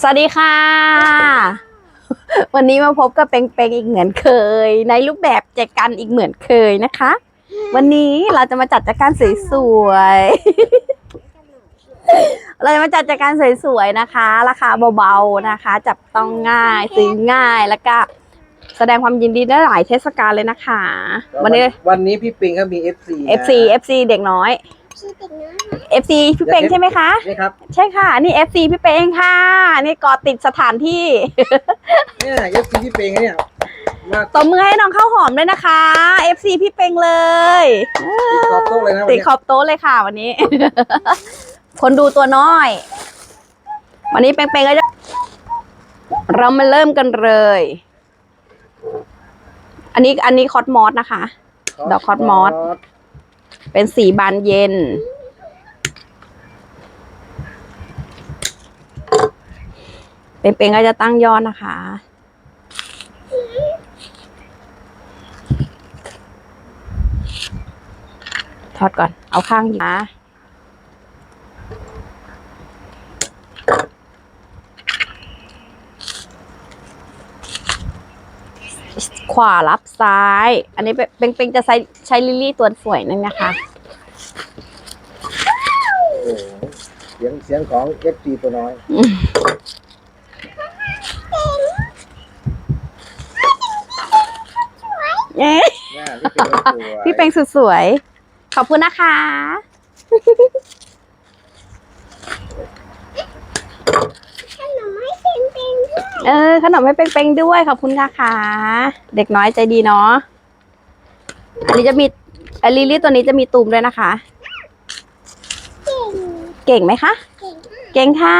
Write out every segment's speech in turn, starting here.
สวัสดีค่ะ วันนี้มาพบกับเป็งเป็งอีกเหมือนเคย ในรูปแบบแจกันอีกเหมือนเคยนะคะ วันนี้เราจะมาจัดจัดการสวยๆเราจะมาจัดจัดการสวยๆนะคะ ราคาเบาๆนะคะ จับต้องง่ายซื้อง่ายแล้วก็แสดงความยินดีได้หลายเทศกาลเลยนะคะ วันนี้วันนี้พี่ปิงก็มี FC นะ FC FC เด็กน้อย ชื่อเด็กน้อย FC พี่เป็งใช่ไหมคะ นี่ครับใช่ค่ะ นี่ FC พี่เป็งค่ะ นี่กอติดสถานที่ เนี่ย FC พี่ปิงเนี่ยมาตบมือให้น้องข้าวหอมด้วยนะคะ FC พี่เป็งเลย ติดขอบโต๊ะเลยนะวันติดนี้ขอบโต๊ะเลยค่ะวันนี้ คนดูตัวน้อย วันนี้เป็งๆก็จะเรามาเริ่มกันเลย อันนี้อันนี้คอสมอสนะคะ ดอกคอสมอส เป็นสีบานเย็น เป็นๆก็จะตั้งยอดนะคะ ทอดก่อน เอาข้างนะารับซ้าย อันนี้เป็นเป็นจะใช้ใช้ลิลลี่ตัวสวยนั่นนะคะโอ้โหเสียงเสียงของ FC ตัวน้อย เย้เนี่ยพี่ปิงก็สวยพี่เป็งสุดสวย ขอบคุณนะคะ ขนมให้ เออขนมให้เป็งๆด้วยขอบคุณนะคะเด็กน้อยใจดีเนาะอันนี้จะมีอลิลี่ตัวนี้จะมีตูมด้วยนะคะ เก่งเก่งไหมคะ เก่งเก่งค่ะ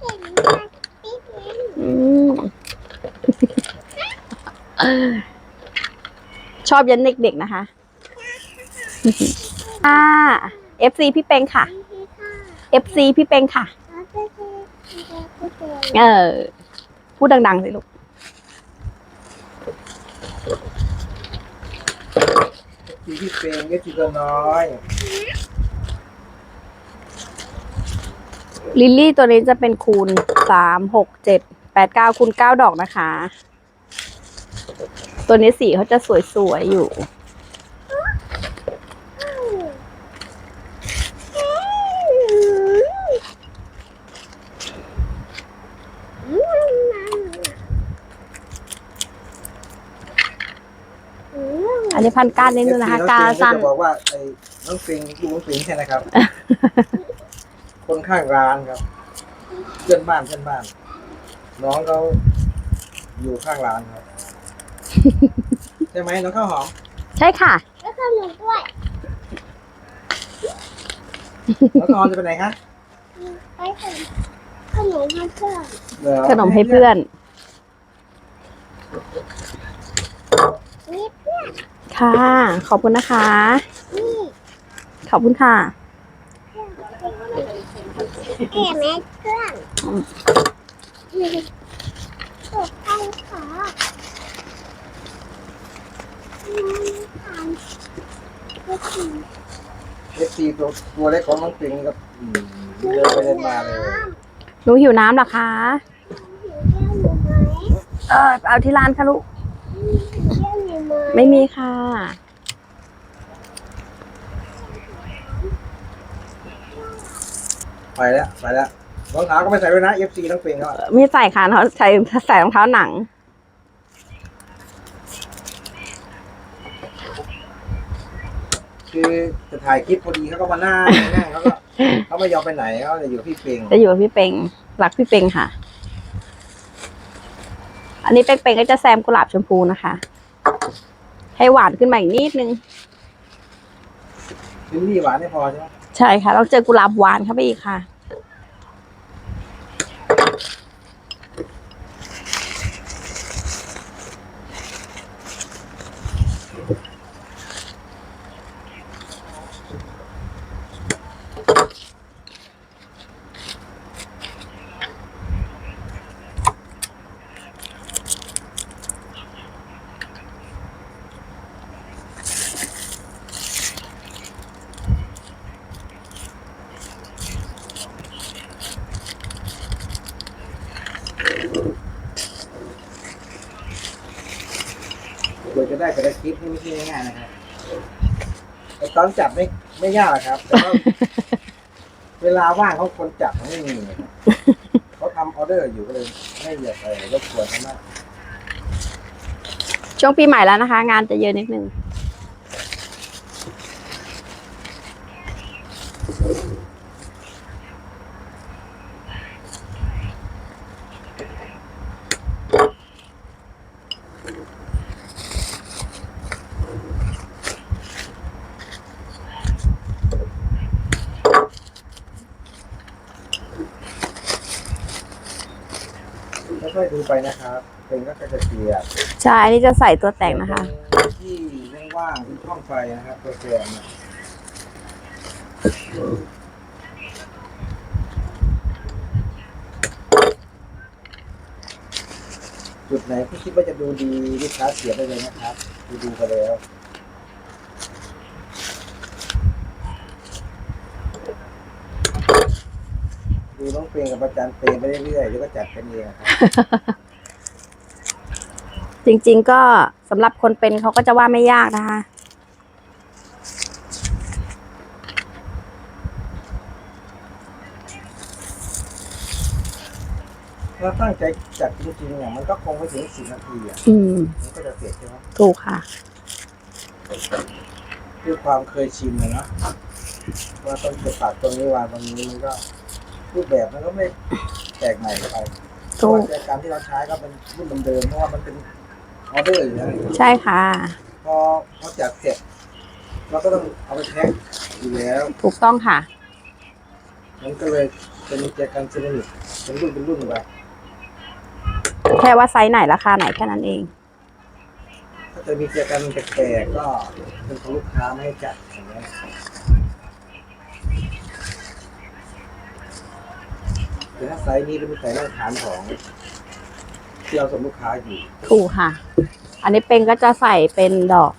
เก่งมากปิ๊กเลยอืมชอบยันเด็กๆนะคะอ่า FC พี่เป็งค่ะ FC พี่เป็งค่ะ เออ พูดดังๆสิลูกพี่พี่ปิง FC ตัวน้อย ลิลลี่ตัวนี้จะเป็นคูณสามหกเจ็ดแปดเก้าคูณเก้าดอกนะคะ ตัวนี้สีเขาจะสวยๆอยู่ อันนี้พันก้านนิดนึงนะคะ FC กาน้องปิงสั้นจะบอกว่าไอ้น้องปิงลูกน้องปิงใช่ไหมครับ คนข้างร้านครับเพื่อนบ้านเพื่อนบ้าน น้องเขาอยู่ข้างร้านครับใช่ไหมน้องข้าวหอมใช่ค่ะแล้วขนมด้วยน้องข้าวหอมจะไปไหนคะไปขนมขนมให้เพื่อนเหรอขนมให้เพื่อนนี่เพื่อน ค่ะ ขอบคุณนะคะนี่ขอบคุณค่ะแก่แม่เพื่อนตกใจค่ะก็คือเอฟซีตัวตัวเล็กของน้องปิงก็อืมเดินไปเดินมาเลยหนูหิวน้ำเหรอคะหิวแก้วหนูไหมเออเอาที่ร้านค่ะลูกหิวแก้วหนู ไหมไม่มีค่ะ ไปแล้วไปแล้วรองเท้าก็ไม่ใส่ด้วยนะเอฟซีน้องปิงเขามีใส่ค่ะเขาใส่ใส่รองเท้าหนัง คือจะถ่ายคลิปพอดีเขาก็มานั่งนั่งเขาก็เขาไม่ยอมไปไหนเขาจะอยู่กับพี่ปิงจะอยู่กับพี่เป็งรักพี่เป็งค่ะ อันนี้เป็งเป็งก็จะแซมกุหลาบชมพูนะคะ ให้หวานขึ้นมาอีกนิดนึงลิลลี่หวานไม่พอใช่ไหมใช่ค่ะต้องเจอกุหลาบหวานเข้าไปอีกค่ะ ควรจะได้แต่ละคลิปนี่ไม่ใช่ง่ายๆนะครับไอตอนจับไม่ไม่ยากหรอกครับแต่ว่าเวลาว่างของคนจับมันไม่มีครับเขาทำออเดอร์อยู่ก็เลยไม่อยากไปรบกวนเขามาก ช่วงปีใหม่แล้วนะคะ งานจะเยอะนิดนึง ค่อยๆดูไปนะครับเป็นก็จะเกลียดใช่อันนี่จะใส่ตัวแต่งนะคะ ที่ว่างๆที่ช่องไฟนะครับตัวแกนเนี่ยจุดไหนที่คิดว่าจะดูดีลูกค้าเสียบได้เลยนะครับ ดูดูไปแล้ว ดูน้องเพลงกับอาจารย์เปรมไปเรื่อยๆแล้วก็จัดเป็นเองครับจริง ๆ ก็สำหรับคนเป็นเขาก็จะว่าไม่ยากนะคะถ้าตั้งใจจัดจริงๆเนี่ยมันก็คงไม่ถึงสิบนาทีอะอืม มันก็จะเสร็จใช่ไหมถูกค่ะ ด้วยความเคยชินนะเนาะว่าต้องจะตัดตรงนี้วางตรงนี้มันก็ รูปแบบมันก็ไม่แปลกใหม่ไปเพถูราะกว่าการที่เราใช้ก็เป็นรุ่นเดิมๆเพราะว่ามันเป็นออเดอร์อยู่แล้วใช่ค่ะ พอพอจัดเสร็จเราก็ต้องเอาไปแพ็คอยู่แล้ว ถูกต้องค่ะ มันก็เลยเป็นแจกันเซรามิกเป็นรุ่นเป็นรุ่นไปแค่ว่าไซส์ไหนราคาไหนแค่นั้นเอง ถ้าจะมีแจกันแปลกๆก็เป็นของลูกค้าไม่ให้จัดอย่างเงี้ย แต่ถ้าไซส์นี้เป็นไซส์มาตรฐานของที่เราส่งลูกค้าอยู่ถูกค่ะ อันนี้เป็นก็จะใส่เป็นดอก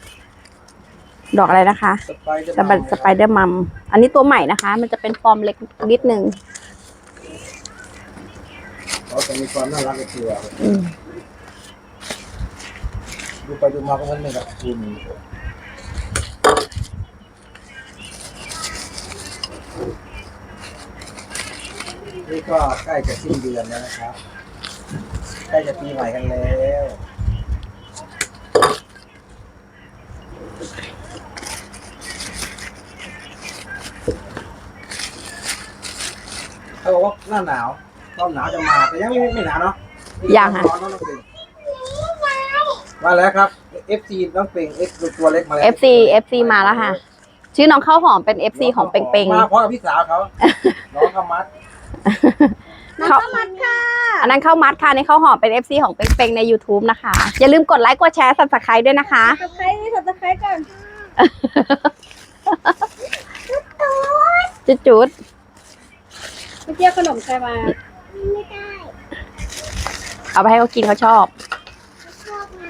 ดอกอะไรนะคะสไปเดอร์สไปสไปเดอร์มัม อันนี้ตัวใหม่นะคะ มันจะเป็นฟอร์มเล็กนิดนึงเขาจะมีความน่ารักในตัวอืมดูไปดูมาก็มันเหมือนกับคุณ นี่ก็ใกล้จะสิ้นเดือนแล้วนะครับ ใกล้จะปีใหม่กันแล้วเขาบอกว่าหน้าหนาวรอบหนาวจะมาแต่ยังไม่ไม่หนาวเนาะยังค่ะ ร้อนเนอะน้องปิงมาแล้วครับ FC น้องปิง F ตัวเล็กมาแล้ว FC FC มาแล้วค่ะ ชื่อน้องข้าวหอมเป็น FC ของเปงเปงมาพร้อมกับพี่สาวเขา น้องกำมัด เขาอันนั้นข้าวมัดค่ะในข้าวหอมเป็น FC ของเปงเปงใน YouTube นะคะ อย่าลืมกดไลค์กดแชร์สับสไครด้วยนะคะตะไคร้นี่ตะไคร้ก่อนจุดจุดเมื่อกี้ขนมใครมาไม่ได้ ๆเอาไปให้เขากินเขาชอบ ชอบไง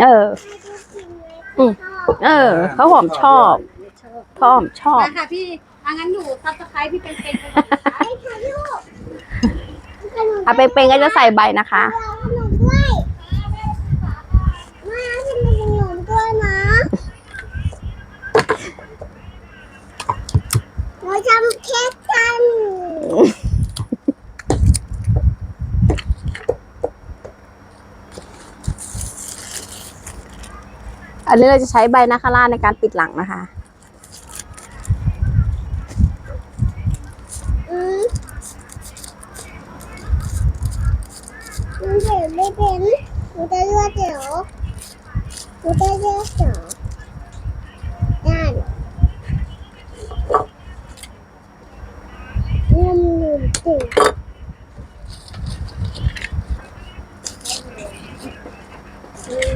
เออ ให้ดูกินเลยอืม ชอบเออข้าวหอมชอบชอบข้าวหอมชอบ มาค่ะพี่ อังั้นอยู่ซับสไครต์พี่เป็นเป็นไปก่อนนะคะไอ้ค่ะลูกขนมอะเปงเปงก็จะใส่ใบนะคะ เอาขนมด้วยมาทำไมขนมด้วยนะเราทำเค้กกันอันนี้เราจะใช้ใบนาคาราในการปิดหลังนะคะ อืมหนูเห็นไม่เป็นหนูจะเลือกเดี๋ยวหนูจะเลือกเดี๋ยวได้เงิน หนึ่งติ่ง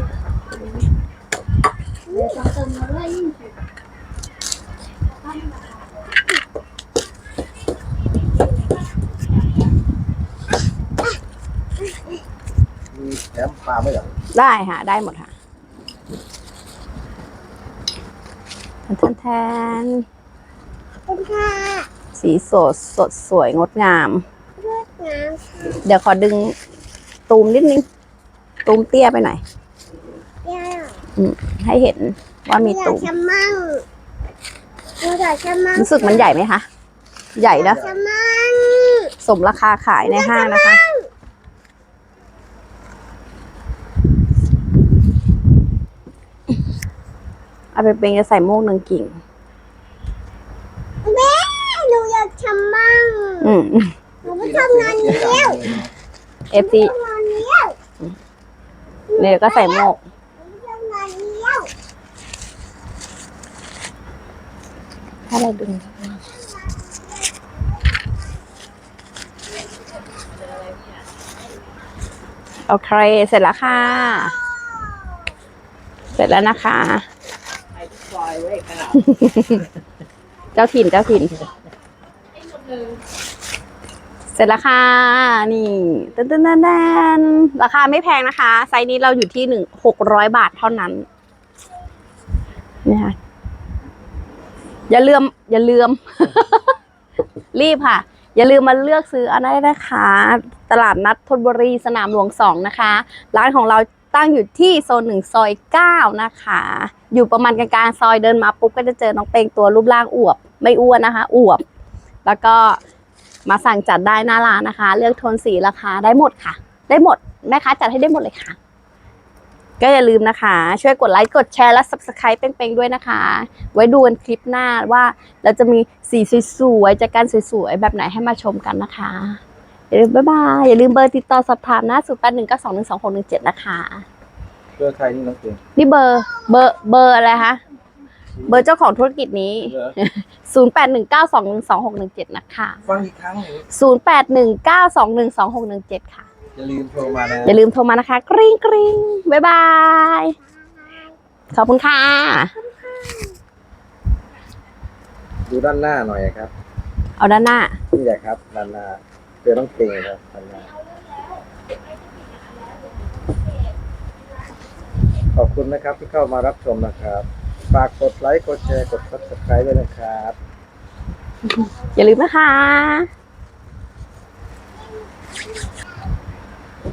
มีแถมปลาไหมเหรอได้ค่ะ ได้หมดค่ะแทนแทนคุณค่ะ สีสดสดสวยงดงามเลือกน้ำค่ะเดี๋ยวขอดึงตูมนิดนึง ตูมเตี้ยไปหน่อยย่าอืมให้เห็นว่ามีอยากตุ่มจะมั่งหนูอยากจะมั่งรู้สึกมันใหญ่ไหมคะ ใหญ่นะจะมั่งสมราคาขายในห้างนะคะ เอาไปเป็นจะใส่โมกหนึ่งกิ่ง แม่หนูอยากจะมั่ง อืมหนูไปทำงานเลี้ยวเอฟซีทำงานเลี้ยวเนี่ยก็ใส่โมกหนูไปทำงานเลี้ยวถ้าเราดึงโอเค เสร็จแล้วค่ะ เสร็จแล้วนะคะ เจ้าถิ่นเจ้าถิ่นเส ร็จแล้วค่ะ นี่ตันตันตันตันราคาไม่แพงนะคะ ไซส์นี้เราอยู่ที่หนึ่งหกร้อยบาทเท่านั้นนี่ค่ะอย่าลืม อย่าลืม รีบค่ะ อย่าลืมมาเลือกซื้ออันได้นะคะ ตลาดนัดธนบุรีสนามหลวงสองนะคะ ร้านของเราตั้งอยู่ที่โซนหนึ่งซอยเก้านะคะ อยู่ประมาณกลางๆซอยเดินมาปุ๊บก็จะเจอน้องเปงตัวรูปร่างอวบ ไม่อ้วนนะคะ อวบ แล้วก็ มาสั่งจัดได้หน้าร้านนะคะ เลือกโทนสีราคาได้หมดค่ะ ได้หมดแม่ค้าจัดให้ได้หมดเลยค่ะ ก็อย่าลืมนะคะ ช่วยกดไลค์กดแชร์และ subscribe เป้งๆด้วยนะคะ ไว้ดูกันคลิปหน้าว่าเราจะมีสีสวยๆจากการสวยๆแบบไหนให้มาชมกันนะคะอย่าลืมบ๊ายบายอย่าลืมเบอร์ติดต่อสอบถามนะ0 8 1 9 2 1 2 6 1 7นะคะเพื่อใครนี่น้องปิงนี่เบอร์เบอร์เบอร์อะไรคะ เบอร์เจ้าของธุรกิจนี้ เหรอ0 8 1 9 2 1 2 6 1 7 นะคะ ฟังอีกครั้งหนึ่ง0 8 1 9 2 1 2 6 1 7 ค่ะ อย่าลืมโทรมานะ อย่าลืมโทรมานะคะ กริ๊งกริ๊งบ๊ายบาย ขอบคุณค่ะ ดูด้านหน้าหน่อยครับ เอาด้านหน้า นี่แหละครับด้านหน้าเพื่อน้องปิงครับด้านหน้าขอบคุณนะครับที่เข้ามารับชมนะครับ ฝากกดไลค์ กดแชร์ กดซับสไครต์ด้วยนะครับ อย่าลืมนะคะ